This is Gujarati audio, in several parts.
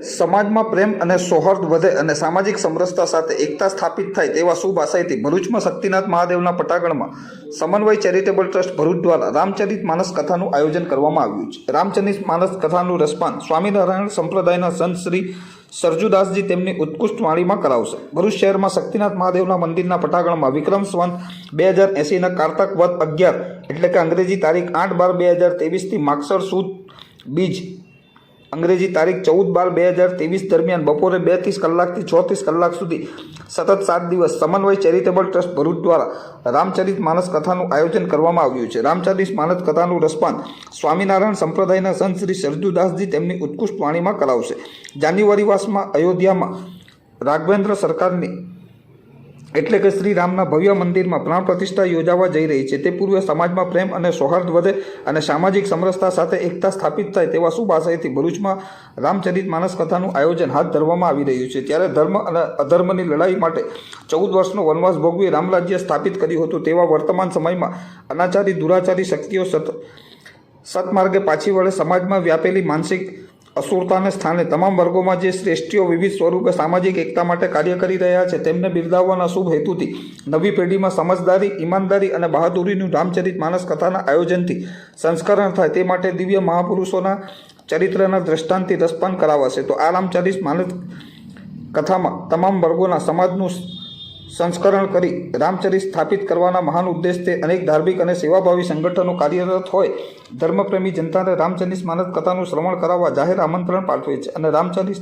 સમાજમાં પ્રેમ અને સૌહાર્દ વધે અને સામાજિક સમરસતા સાથે એકતા સ્થાપિત થાય તેવા શુભ આશયથી ભરૂચમાં શક્તિનાથ મહાદેવના પટાગણમાં સમન્વય ચેરિટેબલ ટ્રસ્ટ ભરૂચ દ્વારા રામચરિત માનસ કથાનું આયોજન કરવામાં આવ્યું છે. રામચરિત માનસ કથાનું રસપાન સ્વામિનારાયણ સંપ્રદાયના સંત શ્રી સરજુદાસજી તેમની ઉત્કૃષ્ટ વાણીમાં કરાવશે. ભરૂચ શહેરમાં શક્તિનાથ મહાદેવના મંદિરના પટાગણમાં વિક્રમ સંવંત બે હજાર એંસીના કારતક વધ અગિયાર એટલે કે અંગ્રેજી તારીખ આઠ બાર બે હજાર ત્રેવીસથી માગસર સુદ બીજ અંગ્રેજી તારીખ ચૌદ બાર બે હજાર ત્રેવીસ દરમિયાન બપોરે બે ત્રીસ કલાકથી છોત્રીસ કલાક સુધી સતત સાત દિવસ સમન્વય ચેરિટેબલ ટ્રસ્ટ ભરૂચ દ્વારા રામચરિત માનસ કથાનું આયોજન કરવામાં આવ્યું છે. રામચરિત માનસ કથાનું રસપાન સ્વામિનારાયણ સંપ્રદાયના સંત શ્રી સરજુદાસજી તેમની ઉત્કૃષ્ટ વાણીમાં કરાવશે. જાન્યુઆરી માસમાં અયોધ્યામાં રાઘવેન્દ્ર સરકારની એટલે કે શ્રી રામના ભવ્ય મંદિરમાં પ્રાણ પ્રતિષ્ઠા યોજાવા જઈ રહી છે. તે પૂર્વે સમાજમાં પ્રેમ અને સૌહાર્દ વધે અને સામાજિક સમરસતા સાથે એકતા સ્થાપિત થાય તેવા શુભ આશયથી ભરૂચમાં રામચરિત માનસ કથાનું આયોજન હાથ ધરવામાં આવી રહ્યું છે. ત્યારે ધર્મ અને અધર્મની લડાઈ માટે ચૌદ વર્ષનો વનવાસ ભોગવી રામરાજ્ય સ્થાપિત કર્યું હતું તેવા વર્તમાન સમયમાં અનાચારી, દુરાચારી શક્તિઓ સત, સતમાર્ગે પાછી વળે સમાજમાં વ્યાપેલી માનસિક અસુરતાને સ્થાને તમામ વર્ગોમાં જે શ્રેષ્ઠીઓ વિવિધ સ્વરૂપે સામાજિક એકતા માટે કાર્ય કરી રહ્યા છે, તેમને બિરદાવવાના શુભ હેતુથી નવી પેઢીમાં સમજદારી, ઈમાનદારી અને બહાદુરીનું રામચરિત માનસ કથાના આયોજનથી સંસ્કરણ થાય તે માટે દિવ્ય મહાપુરુષોના ચરિત્રના દ્રષ્ટાંતથી રસપાન કરાવાશે. તો આ રામચરિત માનસ કથામાં તમામ વર્ગોના સમાજનું સંસ્કરણ કરી રામચરિત સ્થાપિત કરવાના મહાન ઉદ્દેશથી અનેક ધાર્મિક અને સેવાભાવી સંગઠનો કાર્યરત હોય, ધર્મપ્રેમી જનતાને રામચરિત માનસ કથાનું શ્રવણ કરાવવા જાહેર આમંત્રણ પાઠવે છે અને રામચરિત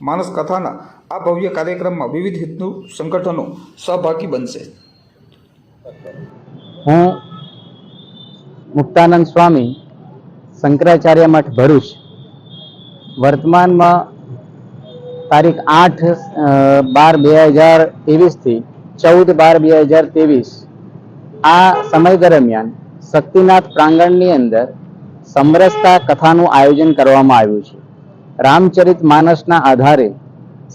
માનસ કથાના આ ભવ્ય કાર્યક્રમમાં વિવિધ હિતનું સંગઠનો સહભાગી બનશે. હું મુક્તાનંદ સ્વામી શંકરાચાર્ય મઠ ભરૂચ, વર્તમાનમાં તારીખ આઠ બાર બે હજાર ત્રેવીસથી ચૌદ બાર બે હજાર ત્રેવીસ. આ સમય દરમિયાન શક્તિનાથ પ્રાંગણની અંદર સમરસતા કથાનું આયોજન કરવામાં આવ્યું છે. રામચરિત માનસના આધારે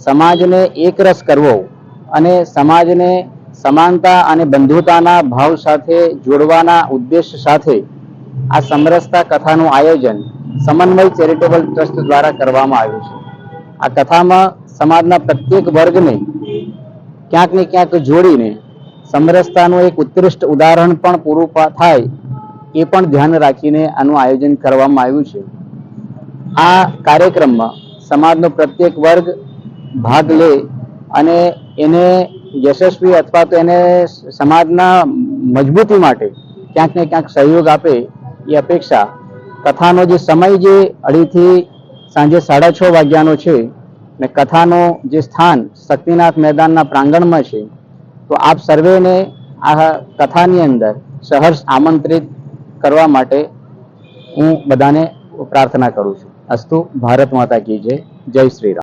સમાજને એકરસ કરવો અને સમાજને સમાનતા અને બંધુતાના ભાવ સાથે જોડવાના ઉદ્દેશ સાથે આ સમરસતા કથાનું આયોજન સમન્વય ચેરિટેબલ ટ્રસ્ટ દ્વારા કરવામાં આવ્યું છે. આ કથામાં સમાજના પ્રત્યેક વર્ગને ક્યાંક ને ક્યાંક જોડીને સમરસતાનું એક ઉત્કૃષ્ટ ઉદાહરણ પણ પૂરું થાય એ પણ ધ્યાન રાખીને આનું આયોજન કરવામાં આવ્યું છે. આ કાર્યક્રમમાં સમાજનો પ્રત્યેક વર્ગ ભાગ લે અને એને યશસ્વી અથવા તો એને સમાજના મજબૂતી માટે ક્યાંક ને ક્યાંક સહયોગ આપે એ અપેક્ષા કથાનો જે સમય જે અઢીથી સાંજે સાડા છ વાગ્યાનો છે ને કથાનો જે સ્થાન શક્તિનાથ મેદાનના પ્રાંગણમાં છે, તો આપ સર્વેને આ કથાની અંદર સહર્ષ આમંત્રિત કરવા માટે હું બધાને પ્રાર્થના કરું છું. અસ્તુ ભારત માતા કી જય. જય શ્રી રામ.